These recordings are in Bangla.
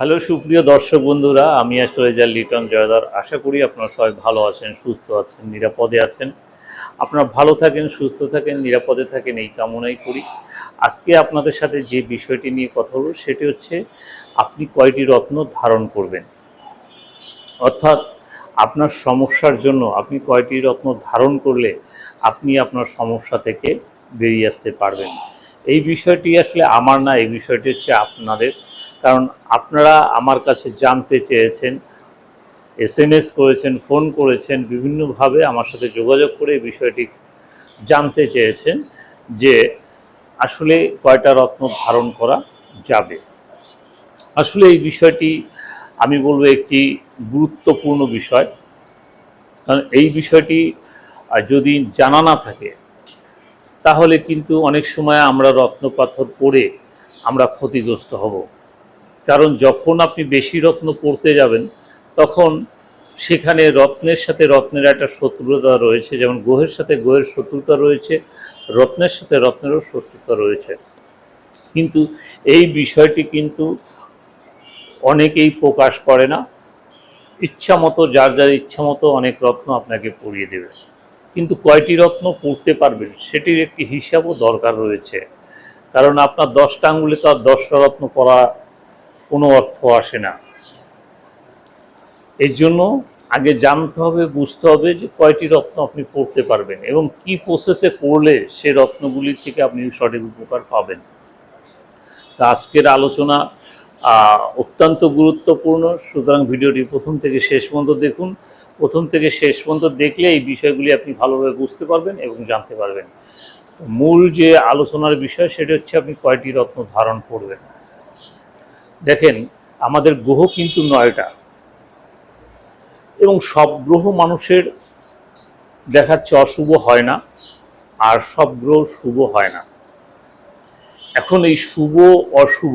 হ্যালো, সুপ্রিয় দর্শক বন্ধুরা, আমি অ্যাস্ট্রোলজার লিটন জয়দার। আশা করি আপনারা সবাই ভালো আছেন, সুস্থ আছেন, নিরাপদে আছেন। আপনারা ভালো থাকেন, সুস্থ থাকেন, নিরাপদে থাকেন, এই কামনাই করি। আজকে আপনাদের সাথে যে বিষয়টি নিয়ে কথা বলব, সেটি হচ্ছে আপনি কয়টি রত্ন ধারণ করবেন? অর্থাৎ আপনার সমস্যার জন্য আপনি কয়টি রত্ন ধারণ করলে আপনি আপনার সমস্যা থেকে বেরিয়ে আসতে পারবেন? এই বিষয়টি আসলে আমার না, এই বিষয়টি হচ্ছে আপনাদের কারণ আপনারা আমার কাছে জানতে চেয়েছেন এস করেছেন, ফোন করেছেন, বিভিন্নভাবে আমার সাথে যোগাযোগ করে এই বিষয়টি জানতে চেয়েছেন যে আসলে কয়টা রত্ন ধারণ করা যাবে। আসলে এই বিষয়টি আমি বলব একটি গুরুত্বপূর্ণ বিষয়। কারণ এই বিষয়টি যদি জানা না থাকে, তাহলে কিন্তু অনেক সময় আমরা রত্নপাথর পরে আমরা ক্ষতিগ্রস্ত হব। কারণ যখন আপনি বেশি রত্ন পড়তে যাবেন, তখন সেখানে রত্নের সাথে রত্নের একটা শত্রুতা রয়েছে। যেমন গ্রহের সাথে গ্রহের শত্রুতা রয়েছে, রত্নের সাথে রত্নেরও শত্রুতা রয়েছে। কিন্তু এই বিষয়টি কিন্তু অনেকেই প্রকাশ করে না। ইচ্ছা মতো, যার যার ইচ্ছা মতো অনেক রত্ন আপনাকে পরিয়ে দেবে। কিন্তু কয়টি রত্ন পড়তে পারবেন, সেটির একটি হিসাবও দরকার রয়েছে। কারণ আপনার দশটা আঙ্গুলে তো আর দশটা রত্ন পড়া কোনো অর্থ আসে না। এর জন্য আগে জানতে হবে, বুঝতে হবে যে কয়টি রত্ন আপনি পড়তে পারবেন এবং কি প্রসেসে পড়লে সে রত্নগুলি থেকে আপনি সঠিক উপকার পাবেন। তা আজকের আলোচনা অত্যন্ত গুরুত্বপূর্ণ। সুতরাং ভিডিওটি প্রথম থেকে শেষ পর্যন্ত দেখুন। প্রথম থেকে শেষ পর্যন্ত দেখলে এই বিষয়গুলি আপনি ভালোভাবে বুঝতে পারবেন এবং জানতে পারবেন। মূল যে আলোচনার বিষয়, সেটা হচ্ছে আপনি কয়টি রত্ন ধারণ করবেন। দেখেন, আমাদের গ্রহ কিন্তু নয়টা। এবং সব গ্রহ মানুষের দেখাচ্ছে অশুভ হয় না, আর সব গ্রহ শুভ হয় না। এখন এই শুভ, অশুভ,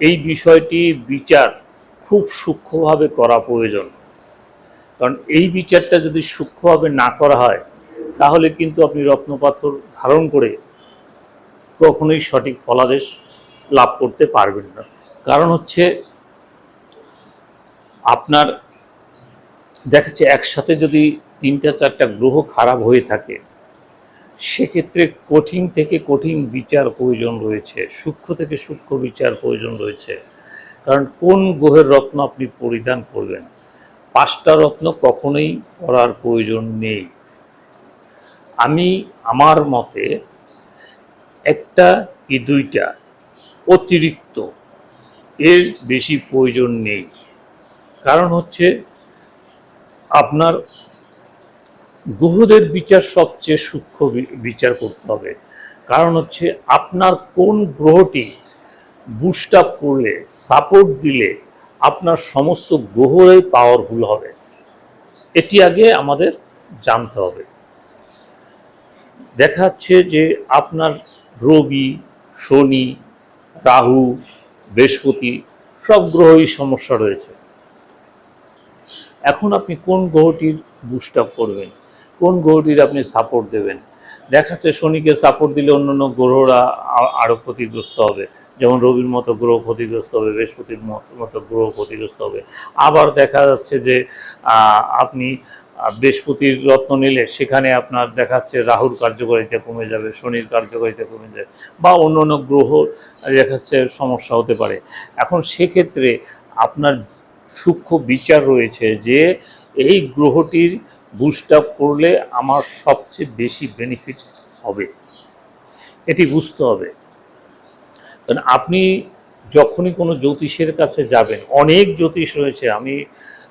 এই বিষয়টি বিচার খুব সূক্ষ্মভাবে করা প্রয়োজন। কারণ এই বিচারটা যদি সূক্ষ্মভাবে না করা হয়, তাহলে কিন্তু আপনি রত্নপাথর ধারণ করে কখনোই সঠিক ফলাদেশ লাভ করতে পারবেন না। কারণ হচ্ছে আপনার দেখাচ্ছে একসাথে যদি তিনটা চারটা গ্রহ খারাপ হয়ে থাকে, সেক্ষেত্রে কঠিন থেকে কঠিন বিচার প্রয়োজন রয়েছে সূক্ষ্ম থেকে সূক্ষ্ম বিচার প্রয়োজন রয়েছে। কারণ কোন গ্রহের রত্ন আপনি পরিধান করবেন? পাঁচটা রত্ন কখনোই করার প্রয়োজন নেই। আমি আমার মতে একটা কি দুইটা অতিরিক্ত এর বেশি প্রয়োজন নেই। কারণ হচ্ছে আপনার গ্রহদের বিচার সবচেয়ে সূক্ষ্ম বিচার করতে হবে। কারণ হচ্ছে আপনার কোন গ্রহটি বুস্ট আপ করলে সাপোর্ট দিলে আপনার সমস্ত গ্রহই পাওয়ারফুল হবে। এটি আগে আমাদের জানতে হবে। দেখা যাচ্ছে যে আপনার রবি, শনি, রাহু বৃহস্পতি, সব গ্রহই সমস্যা রয়েছে। এখন আপনি কোন গ্রহটির বুস্ট আপ করবেন? কোন গ্রহটির আপনি সাপোর্ট দেবেন? দেখা যাচ্ছে শনিকে সাপোর্ট দিলে অন্যান্য গ্রহরা আরও ক্ষতিগ্রস্ত হবে। যেমন রবির মতো গ্রহ ক্ষতিগ্রস্ত হবে, বৃহস্পতির মতো- গ্রহ ক্ষতিগ্রস্ত হবে। আবার দেখা যাচ্ছে যে আপনি বৃহস্পতির যত্ন নিলে সেখানে আপনার দেখাচ্ছে রাহুর কার্যকারিতা কমে যাবে, শনির কার্যকারিতা কমে যাবে, বা অন্য অন্য গ্রহ দেখাচ্ছে সমস্যা হতে পারে। এখন সেক্ষেত্রে আপনার সূক্ষ্ম বিচার রয়েছে যে এই গ্রহটির বুস্ট আপ করলে আমার সবচেয়ে বেশি বেনিফিট হবে। এটি বুঝতে হবে। কারণ আপনি যখনই কোনো জ্যোতিষের কাছে যাবেন, অনেক জ্যোতিষ রয়েছে, আমি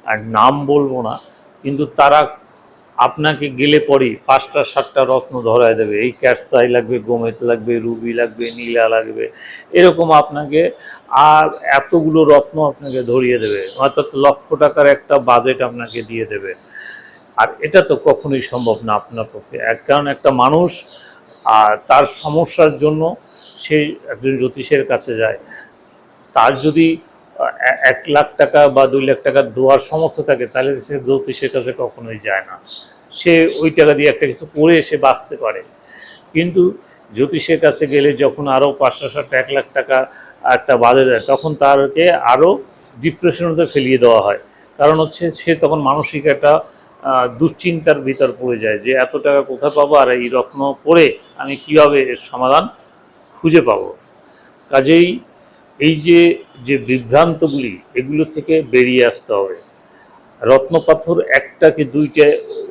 আর নাম বলব না কিন্তু তারা আপনাকে গেলে পরেই পাঁচটা, সাতটা রত্ন ধরায় দেবে। এই ক্যাটসাই লাগবে, গোমেত লাগবে, রুবি লাগবে, নীলা লাগবে, এরকম আপনাকে আর এতগুলো রত্ন আপনাকে ধরিয়ে দেবে। অর্থাৎ লক্ষ টাকার একটা বাজেট আপনাকে দিয়ে দেবে। আর এটা তো কখনোই সম্ভব না আপনার পক্ষে। এক, কারণ একটা মানুষ, আর তার সমস্যার জন্য সে একজন জ্যোতিষের কাছে যায়। তার যদি এক লাখ টাকা বা দুই লাখ টাকা দেওয়ার সমর্থ থাকে, তাহলে সে জ্যোতিষের কাছে কখনোই যায় না। সে ওই টাকা দিয়ে একটা কিছু করে সে বাঁচতে পারে। কিন্তু জ্যোতিষের কাছে গেলে যখন আরও পাঁচশো ষাট এক লাখ টাকা একটা বাজে যায় তখন তারকে আরও ডিপ্রেশনের মধ্যে ফেলিয়ে দেওয়া হয়। কারণ হচ্ছে সে তখন মানসিক একটা দুশ্চিন্তার ভিতর পড়ে যায় যে, এত টাকা কোথায় পাবো আর এই রত্ন পড়ে আমি কীভাবে এর সমাধান খুঁজে পাবো? কাজেই এই যে যে বিভ্রান্তগুলি, এগুলো থেকে বেরিয়ে আসতে হবে। রত্নপাথর একটা কি দুইটা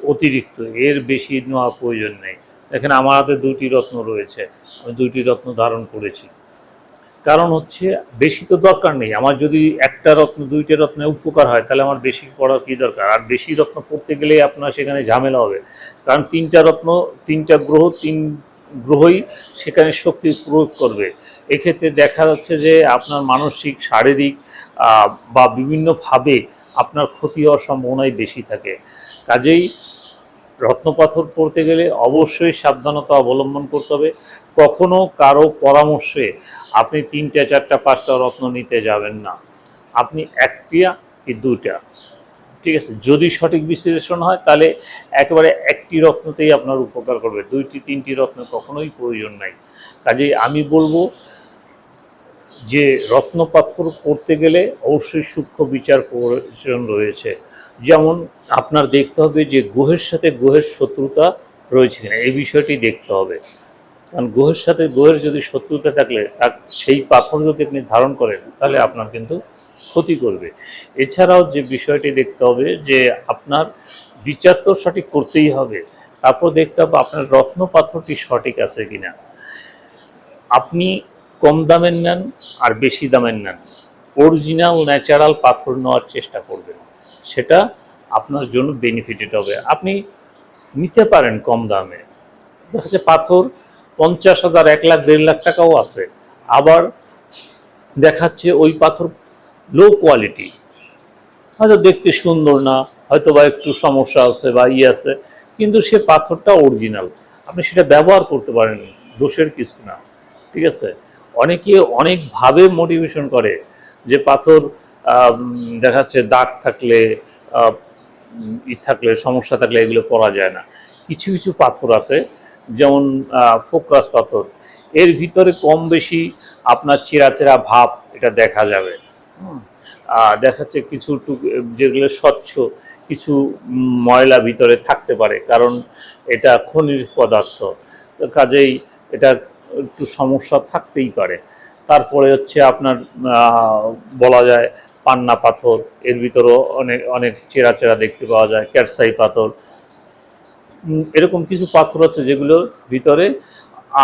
অতিরিক্ত, এর বেশি নেওয়া প্রয়োজন নেই। দেখেন, আমার হাতে দুইটি রত্ন রয়েছে, আমি দুইটি রত্ন ধারণ করেছি। কারণ হচ্ছে, বেশি তো দরকার নেই। আমার যদি একটা রত্ন, দুইটা রত্নে উপকার হয়, তাহলে আমার বেশি পড়ার কী দরকার? আর বেশি রত্ন পড়তে গেলে আপনার সেখানে ঝামেলা হবে। কারণ তিনটা রত্ন, তিনটা গ্রহ, তিন গ্রহই সেখানে শক্তি প্রয়োগ করবে। এক্ষেত্রে দেখা যাচ্ছে যে আপনার মানসিক, শারীরিক বা বিভিন্নভাবে আপনার ক্ষতি হওয়ার সম্ভাবনাই বেশি থাকে। কাজেই রত্নপাথর পড়তে গেলে অবশ্যই সাবধানতা অবলম্বন করতে হবে। কখনো কারও পরামর্শে আপনি তিনটা, চারটা, পাঁচটা রত্ন নিতে যাবেন না। আপনি একটা কি দুইটা। ঠিক আছে? যদি সঠিক বিশ্লেষণ হয়, তাহলে একেবারে একটি রত্নতেই আপনার উপকার করবে। দুইটি, তিনটি রত্ন কখনোই প্রয়োজন নাই। কাজেই আমি বলব যে রত্নপাথর করতে গেলে অবশ্যই সূক্ষ্ম বিচার প্রয়োজন রয়েছে। যেমন আপনার দেখতে হবে যে গ্রহের সাথে গ্রহের শত্রুতা রয়েছে কিনা, এই বিষয়টি দেখতে হবে। কারণ গ্রহের সাথে গ্রহের যদি শত্রুতা থাকলে, তার সেই পাথর যদি আপনি ধারণ করেন, তাহলে আপনার কিন্তু ক্ষতি করবে। এছাড়াও যে বিষয়টি দেখতে হবে যে আপনার বিচার তো সঠিক করতেই হবে। তারপর দেখতে হবে আপনার রত্ন পাথরটি সঠিক আছে কিনা। আপনি কম দামের নেন আর বেশি দামের নেন। অরিজিনাল ন্যাচারাল পাথর নেওয়ার চেষ্টা করবেন। সেটা আপনার জন্য বেনিফিটেড হবে। আপনি নিতে পারেন কম দামে। দেখা যাচ্ছে পাথর পঞ্চাশ হাজার, এক লাখ, দেড় লাখ টাকাও আছে। আবার দেখাচ্ছে ওই পাথর লো কোয়ালিটি হয়তো দেখতে সুন্দর না, হয়তো বা একটু সমস্যা আছে বা ই আছে, কিন্তু সে পাথরটা অরিজিনাল আপনি সেটা ব্যবহার করতে পারেন, দোষের কিছু না। ঠিক আছে? অনেকে অনেকভাবে মোটিভেশন করে যে পাথর উম, দেখাচ্ছে দাগ থাকলে ই থাকলে সমস্যা থাকলে এগুলো করা যায় না। কিছু কিছু পাথর আছে যেমন ফোকরাস পাথর। এর ভিতরে কম বেশি আপনার চেরা চেরা ভাব এটা দেখা যাবে। দেখাচ্ছে কিছু টুক- যেগুলো স্বচ্ছ কিছু ময়লা ভিতরে থাকতে পারে কারণ এটা খনিজ পদার্থ। কাজেই এটা একটু সমস্যা থাকতেই পারে। তারপরে হচ্ছে আপনার বলা যায় পান্না পাথর, এর ভিতরেও অনেক অনেক চেরা চেরা দেখতে পাওয়া যায়, ক্যারসাই পাথর। এরকম কিছু পাথর আছে যেগুলোর ভিতরে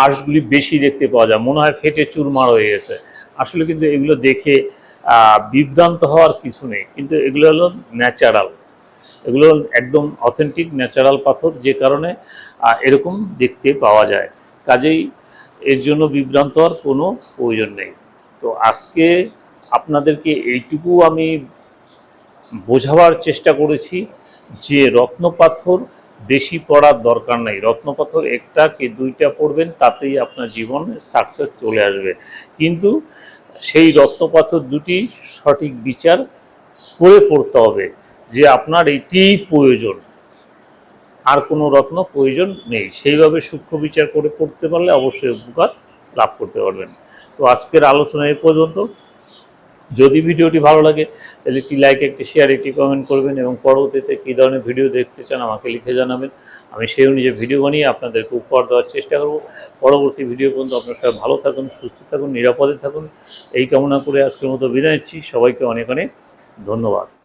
আঁশগুলি বেশি দেখতে পাওয়া যায়, মনে হয় ফেটে চুরমার হয়ে গেছে। আসলে কিন্তু এগুলো দেখে বিভ্রান্ত হওয়ার কিছু নেই, কিন্তু এগুলো হলো ন্যাচারাল। এগুলো একদম অথেন্টিক ন্যাচারাল পাথর যে কারণে এরকম দেখতে পাওয়া যায়। কাজেই এর জন্য বিভ্রান্ত হওয়ার কোনো প্রয়োজন নেই। তো আজকে আপনাদেরকে এইটুকু আমি বোঝাবার চেষ্টা করেছি যে রত্নপাথর বেশি পড়ার দরকার নাই। রত্নপাথর একটা কি দুইটা পড়বেন, তাতেই আপনার জীবন সাকসেস চলে আসবে। কিন্তু সেই রত্নপাথর দুটি সঠিক বিচার করে পড়তে হবে যে আপনার এটিই প্রয়োজন। আর কোনো রত্ন প্রয়োজন নেই। সেইভাবে সূক্ষ্ম বিচার করে পড়তে পারলে অবশ্যই উপকার লাভ করতে পারবেন। তো আজকের আলোচনা এই পর্যন্ত। যদি ভিডিওটি ভালো লাগে, তাহলে একটি লাইক একটি শেয়ার একটি কমেন্ট করবেন এবং পরবর্তীতে কী ধরনের ভিডিও দেখতে চান আমাকে লিখে জানাবেন। আমি সেই অনুযায়ী ভিডিও বানিয়ে আপনাদেরকে উপহার দেওয়ার চেষ্টা করব। পরবর্তী ভিডিও পর্যন্ত আপনার সবাই ভালো থাকুন, সুস্থ থাকুন, নিরাপদে থাকুন। এই কামনা করে আজকের মতো বিদায় নিচ্ছি। সবাইকে অনেক অনেক ধন্যবাদ।